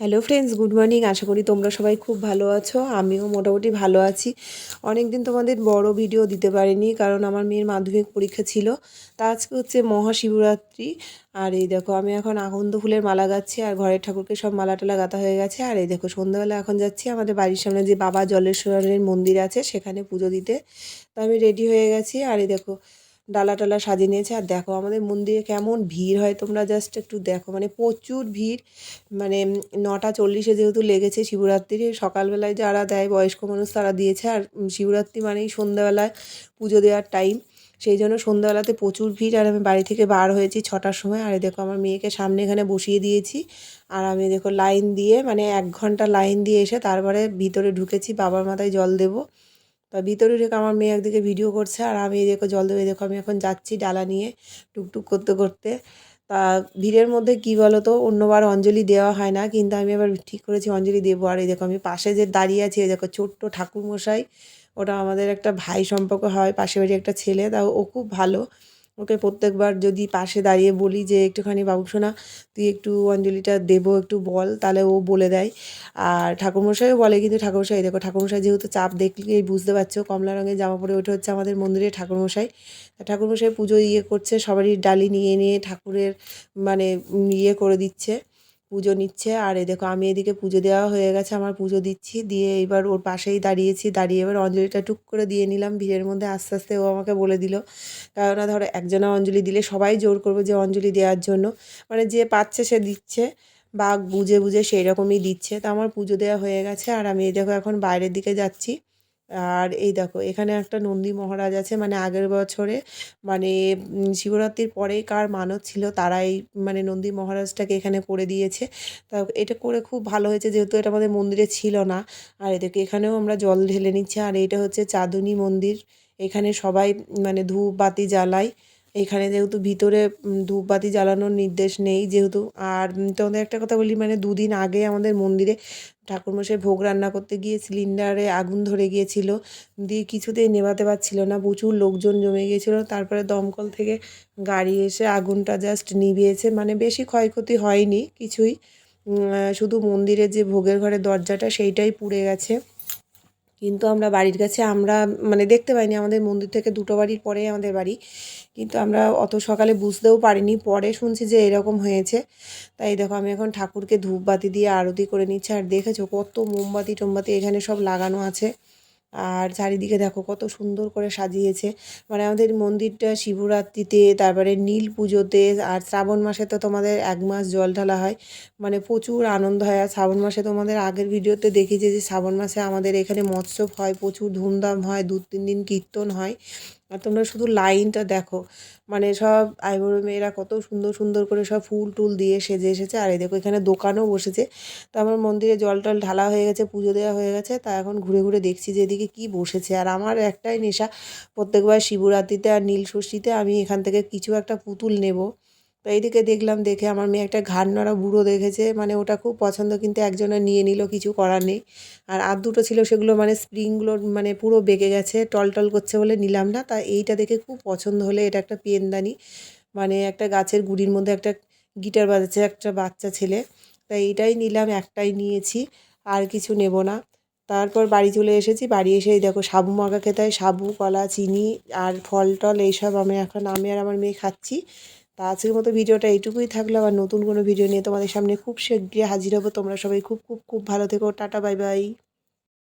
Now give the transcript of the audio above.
Hello friends good morning আশা করি তোমরা সবাই খুব ভালো আছো। আমিও মোটামুটি ভালো আছি। অনেক দিন তোমাদের বড় ভিডিও দিতে পারিনি, কারণ আমার মেয়ের মাধ্যমিক পরীক্ষা ছিল। তা আজকে হচ্ছে মহাশিবরাত্রি। আর এই দেখো, আমি এখন আকন্দ ফুলের মালা গাচ্ছি, আর ঘরের ঠাকুরকে সব মালা টালা গাঁথা হয়ে গেছে। আর এই দেখো, সন্ধ্যাবেলা এখন যাচ্ছি আমাদের বাড়ির সামনে যে বাবা জলেশ্বরের মন্দির আছে, সেখানে পুজো দিতে। তো আমি রেডি হয়ে গেছি। আর এই দেখো ডালা টালা সাজিয়ে নিয়েছে। আর দেখো আমাদের মন্দিরে কেমন ভিড় হয়, তোমরা জাস্ট একটু দেখো। মানে প্রচুর ভিড় মানে নটা চল্লিশে যেহেতু লেগেছে শিবরাত্রি, সকালবেলায় যারা দেয়, বয়স্ক মানুষ তারা দিয়েছে। আর শিবরাত্রি মানেই সন্ধ্যাবেলায় পুজো দেওয়ার টাইম সেই জন্য সন্ধ্যাবেলাতে প্রচুর ভিড়। আর আমি বাড়ি থেকে বার হয়েছি ছটার সময়। আর দেখো আমার মেয়েকে সামনে এখানে বসিয়ে দিয়েছি। আর আমি দেখো লাইন দিয়ে মানে এক ঘণ্টা লাইন দিয়ে এসে তারপরে ভিতরে ঢুকেছি, বাবার মাথায় জল দেবো। তা ভিতরে রেখে আমার মেয়ে একদিকে ভিডিও করছে আর আমি দেখো জল দেবে, দেখো আমি এখন যাচ্ছি ডালা নিয়ে টুকটুক করতে করতে। তা ভিড়ের মধ্যে কি বলো তো অন্যবার অঞ্জলি দেওয়া হয় না, কিন্তু আমি এবার ঠিক করেছি অঞ্জলি দেবো। আর এই দেখো আমি পাশে যে দাঁড়িয়ে আছি, এই দেখো ছোট্ট ঠাকুরমশাই, ওটা আমাদের একটা ভাই সম্পর্ক হয় পাশে বাড়ি একটা ছেলে তা ও খুব ভালো। ওকে প্রত্যেকবার যদি পাশে দাঁড়িয়ে বলি যে, একটুখানি বাবুসোনা তুই একটু অঞ্জলিটা দেব, একটু বল। তাহলে ও বলে দেয়। আর ঠাকুরমশাইও বলে, কিন্তু ঠাকুরমশাই, দেখো, ঠাকুরমশাই যেহেতু চাপ দেখলেই বুঝতে পারছ, কমলা রঙের জামা পরে ওঠে হচ্ছে আমাদের মন্দিরে ঠাকুরমশাই। ঠাকুরমশাই পুজো ইয়ে করছে, সবারই ডালি নিয়ে নিয়ে ঠাকুরের মানে ইয়ে করে দিচ্ছে। পুজো নিচ্ছে। আর এ দেখো, আমি এদিকে পুজো দেওয়া হয়ে গেছে, আমার পুজো দিচ্ছি। দিয়ে এবার ওর পাশেই দাঁড়িয়েছি। দাঁড়িয়ে এবার অঞ্জলিটা টুক করে দিয়ে নিলাম। ভিড়ের মধ্যে আস্তে আস্তে ও আমাকে বলে দিল কেননা ধরো একজনা অঞ্জলি দিলে সবাই জোর করবে যে অঞ্জলি দেওয়ার জন্য। মানে যে পাচ্ছে সে দিচ্ছে বা বুঝে বুঝে সেই রকমই দিচ্ছে। তো আমার পুজো দেওয়া হয়ে গেছে। আর আমি দেখো, এখন বাইরের দিকে যাচ্ছি। আর এই দেখো, এখানে একটা নন্দী মহারাজ আছে মানে আগের বছরে মানে শিবরাত্রির পরেই কার মানত ছিল, তারাই মানে নন্দী মহারাজটাকে এখানে করে দিয়েছে। তা এটা করে খুব ভালো হয়েছে, যেহেতু এটা আমাদের মন্দিরে ছিল না। আর এদেরকে এখানেও আমরা জল ঢেলে নিচ্ছি, আর এটা হচ্ছে চাঁদনী মন্দির। এখানে সবাই মানে ধূপ বাতি জ্বালায় এখানে যেহেতু ভিতরে ধূপবাতি জ্বালানোর নির্দেশ নেই যেহেতু। আর তোমাদের একটা কথা বলি মানে দুদিন আগে আমাদের মন্দিরে ঠাকুরমশাই ভোগ রান্না করতে গিয়ে সিলিন্ডারে আগুন ধরে গিয়েছিল। দিয়ে কিছুতেই নেভাতে পারছিল না, প্রচুর লোকজন জমে গিয়েছিল। তারপরে দমকল থেকে গাড়ি এসে আগুনটা জাস্ট নিভিয়েছে। মানে বেশি ক্ষয়ক্ষতি হয়নি কিছুই। শুধু মন্দিরের যে ভোগের ঘরের দরজাটা সেইটাই পুড়ে গেছে। কিন্তু আমরা বাড়ির কাছে আমরা মানে দেখতে পাইনি, আমাদের মন্দির থেকে দুটো বাড়ির পরে আমাদের বাড়ি। কিন্তু আমরা অত সকালে বুঝতেও পারিনি, পরে শুনছি যে এরকম হয়েছে। তাই দেখো, আমি এখন ঠাকুরকে ধূপবাতি দিয়ে আরতি করে নিচ্ছি। আর দেখেছ কত মোমবাতি টোমবাতি এখানে সব লাগানো আছে। আর চারিদিকে দেখো কত সুন্দর করে সাজিয়েছে। মানে আমাদের মন্দিরটা শিবরাত্রিতে, তারপরে নীল পুজোতে, আর শ্রাবণ মাসে তো তোমাদের এক মাস জল ঢালা হয়। মানে প্রচুর আনন্দ হয়। আর শ্রাবণ মাসে তোমাদের আগের ভিডিওতে দেখেছি যে শ্রাবণ মাসে আমাদের এখানে মৎস্যব হয়, প্রচুর ধুমধাম হয় দু তিন দিন কীর্তন হয়। আর তোমরা শুধু লাইনটা দেখো। মানে সব আইবুড়ো মেয়েরা কত সুন্দর সুন্দর করে সব ফুল টুল দিয়ে সেজে এসেছে। আর এই দেখো, এখানে দোকানও বসেছে। তো আমার মন্দিরে জল টল ঢালা হয়ে গেছে, পুজো দেওয়া হয়ে গেছে। তা এখন ঘুরে ঘুরে দেখছি যে এদিকে কী বসেছে। আর আমার একটাই নেশা, প্রত্যেকবার শিবরাত্রিতে আর নীল ষষ্ঠীতে আমি এখান থেকে কিছু একটা পুতুল নেব। তো এইদিকে দেখলাম দেখে আমার মেয়ে একটা ঘাড় নড়া বুড়ো দেখেছে। মানে ওটা খুব পছন্দ, কিন্তু একজনে নিয়ে নিল, কিছু করার নেই। আর আর দুটো ছিল, সেগুলো মানে স্প্রিংগুলো মানে পুরো বেঁকে গেছে টল টল করছে বলে নিলাম না। তা এইটা দেখে খুব পছন্দ হলে, এটা একটা পেনদানি। মানে একটা গাছের গুড়ির মধ্যে একটা গিটার বাজাচ্ছে, একটা বাচ্চা ছেলে। তাই এইটাই নিলাম, একটাই নিয়েছি, আর কিছু নেব না। তারপর বাড়ি চলে এসেছি, বাড়ি এসেই দেখো, সাবু মাখা খেতে হয়, সাবু, কলা, চিনি আর ফল টল এইসব আমি এখন, আমি আর আমার মেয়ে খাচ্ছি। তা আজকের মতো ভিডিওটা এইটুকুই থাকল। আবার নতুন কোনো ভিডিও নিয়ে তোমাদের সামনে খুব শীঘ্রই হাজির হব। তোমরা সবাই খুব খুব খুব ভালো থেকো। Tata, bye bye.